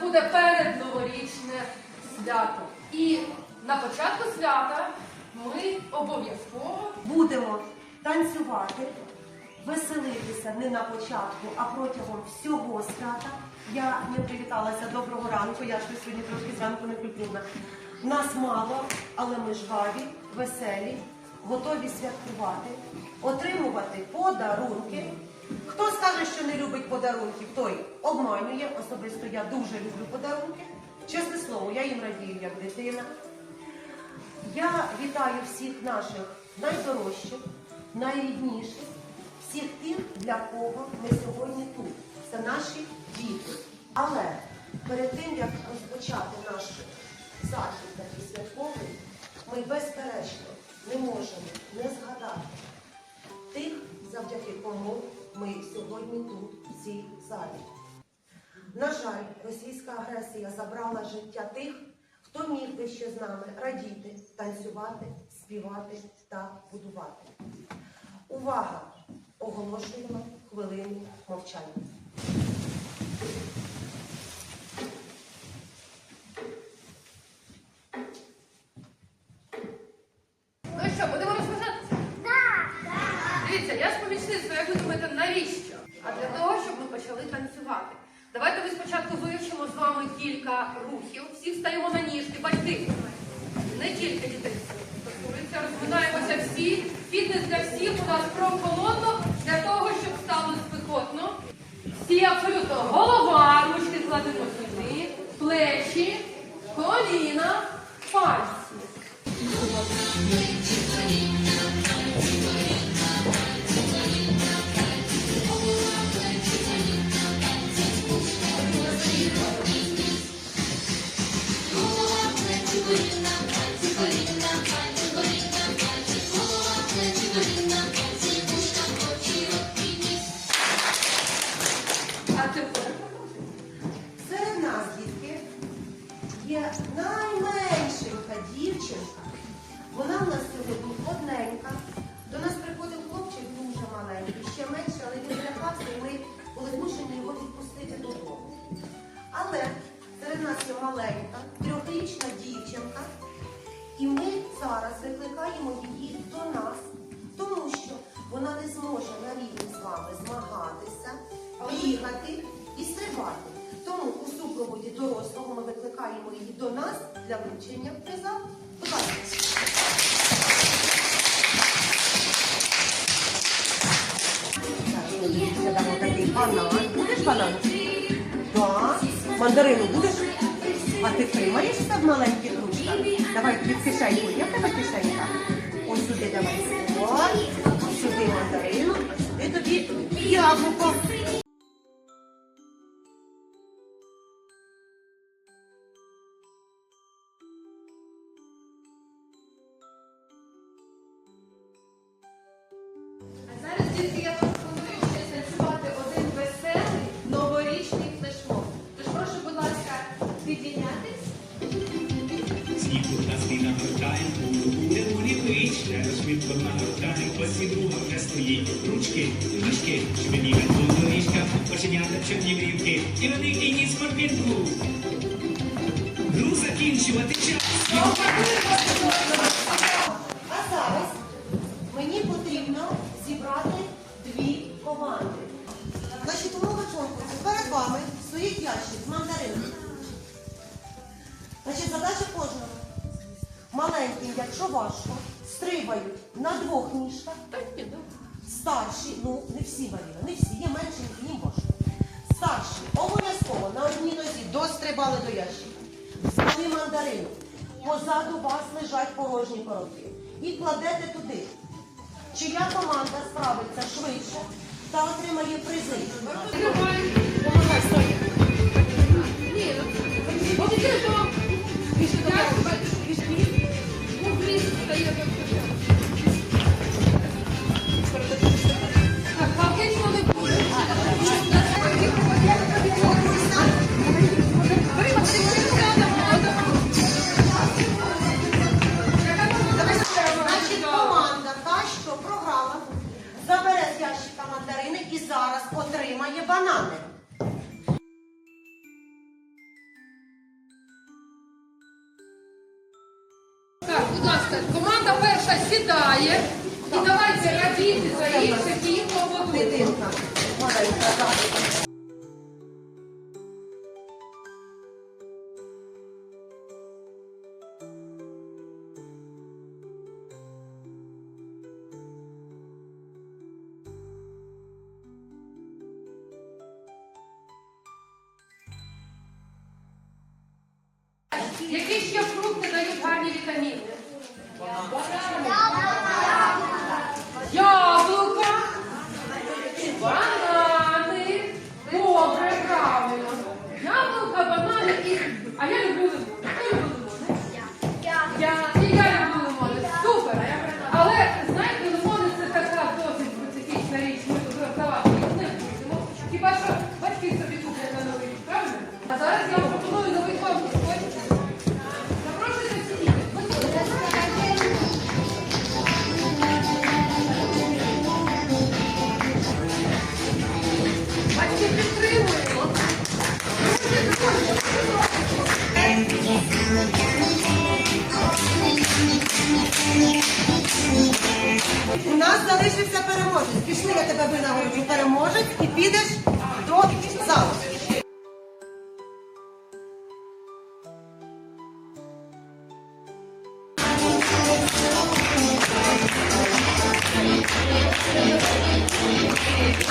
буде передноворічне свято. І на початку свята ми обов'язково Будемо танцювати, веселитися не на початку, а протягом всього свята. Я не привіталася доброго ранку, я щось сьогодні трошки зранку не культурна. Нас мало, але ми жваві, веселі, готові святкувати, отримувати подарунки. Хто скаже, що не любить подарунків, той обманює. Особисто я дуже люблю подарунки. Чесне слово, я їм радію як дитина. Я вітаю всіх наших найдорожчих, найрідніших, всіх тих, для кого ми сьогодні тут. Це наші діти. Але перед тим, як розпочати наш захід такий святковий, ми безперечно не можемо не згадати тих, завдяки кому ми сьогодні тут, в цій залі. На жаль, російська агресія забрала життя тих, хто міг би ще з нами радіти, танцювати, співати та будувати. Увага! Оголошуємо хвилину мовчання. Найменшенька дівчинка. Вона в нас сьогодні одненька. До нас приходив хлопчик дуже маленький, ще менше, але він злякався, і ми були змушені його відпустити додому. Але серед нас є маленька, трьохрічна дівчинка, і ми зараз викликаємо її до нас, тому що вона не зможе на рівні з вами змагатися, бігати і стрибати. Дорослого ми викликаємо її до нас для вручення приза. Будь ласка. Будеш банан? Так. Мандарину будеш? А ти тримаєшся в маленьких ручках? Давай під кишеньку. Є в тебе кишенька? Ось сюди давай. Ось сюди мандарину, сюди тобі яблуко. Дітки, я пропоную ще танцювати один веселий новорічний флешмоб. Тож прошу, будь ласка, підійнятись. Сніг пухнастий нагортає, буду буде урівич, швидко нагортає, ось і друга вже стоїть. Ручки, ніжки, швидіга тут доріжка, оченята чорні брівки, і великий ніс морпінку. Гру закінчувати час. Якщо важко, стрибають на двох ніжках. Так, ні, ну. Старші, ну не всі Маріна, не всі, є менші, їм важко. Старші обов'язково на одній нозі дострибали до ящика. Взяли мандарину. Позаду вас лежать порожні коробки. І кладете туди. Чия команда справиться швидше та отримає призи. Ні, забере з ящика мандарини і зараз отримає банани. Команда перша сідає. І давайте радіти за інших і їх. Дитинка. Які ще фрукти дають гарні вітаміни? У нас залишився переможець. Пішли, я тебе винагороджу переможець і підеш до залу. Ну,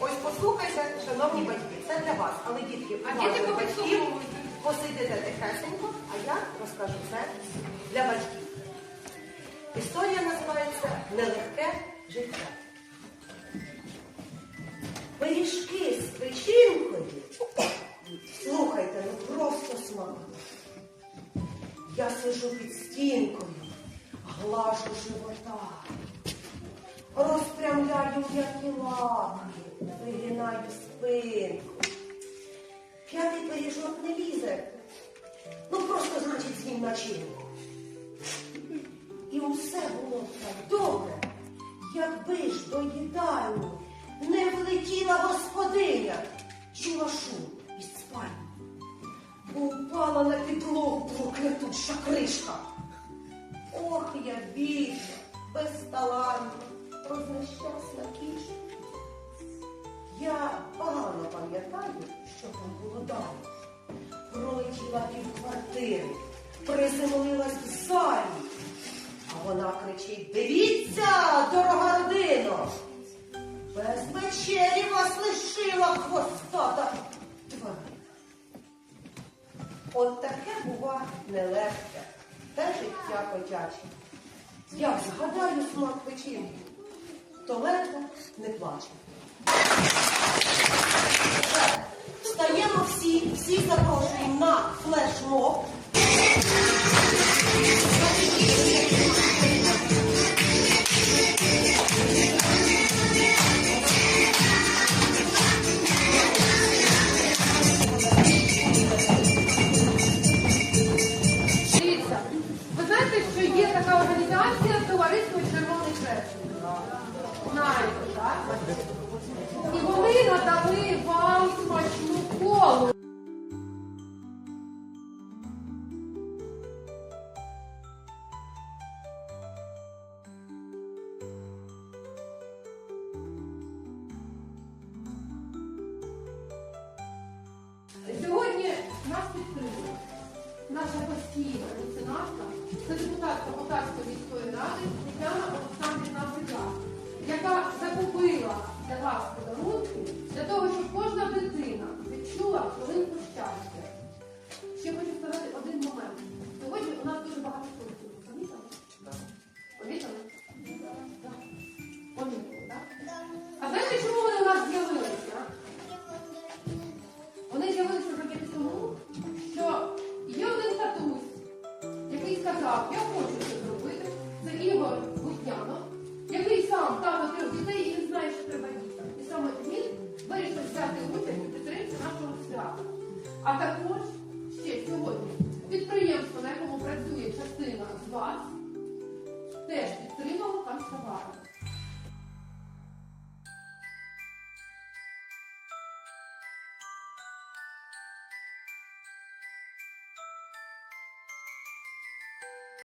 Ось послухайте, шановні батьки, це для вас, але дітки, А діти батьків, посидите тихесенько, а я розкажу це для батьків. Історія називається Нелегке життя. Пиріжки з печінкою. Слухайте, ну просто смак. Я сижу під стінкою, глажу живота. Розпрямляю м'які лапки, вигинаю спинку. П'ятий пиріжок не лізе. Ну просто значить з'їм начинку. І усе було б так добре, якби ж до їдальні не влетіла господиня, чула шум із спальні, бо упала на підлогу проклятуща кришка. Ох, я бідна, безталанна, рознещасна кішка. Я погано пам'ятаю, що там було далі. Пролетіла півквартири, приземлилась в залі. Вона кричить: Дивіться, дорога родино! Без вечері вас лишила хвостата тварина. От таке бува нелегке, те життя котяче. Як згадаю смак печінки, то ледве не плаче. Встаємо всі, всі запрошуємо на флешмоб. Меценатка, це депутатка Полтавської міської ради Тетяна Олександрівна Федяк, яка закупила для вас подарунки для того, щоб кожна дитина відчула хвилинку щастя. Ще хочу сказати один момент. Сьогодні у нас дуже багато фруктів. Помітили? Помітили? Так. Помітили, так? А знаєте, чому А також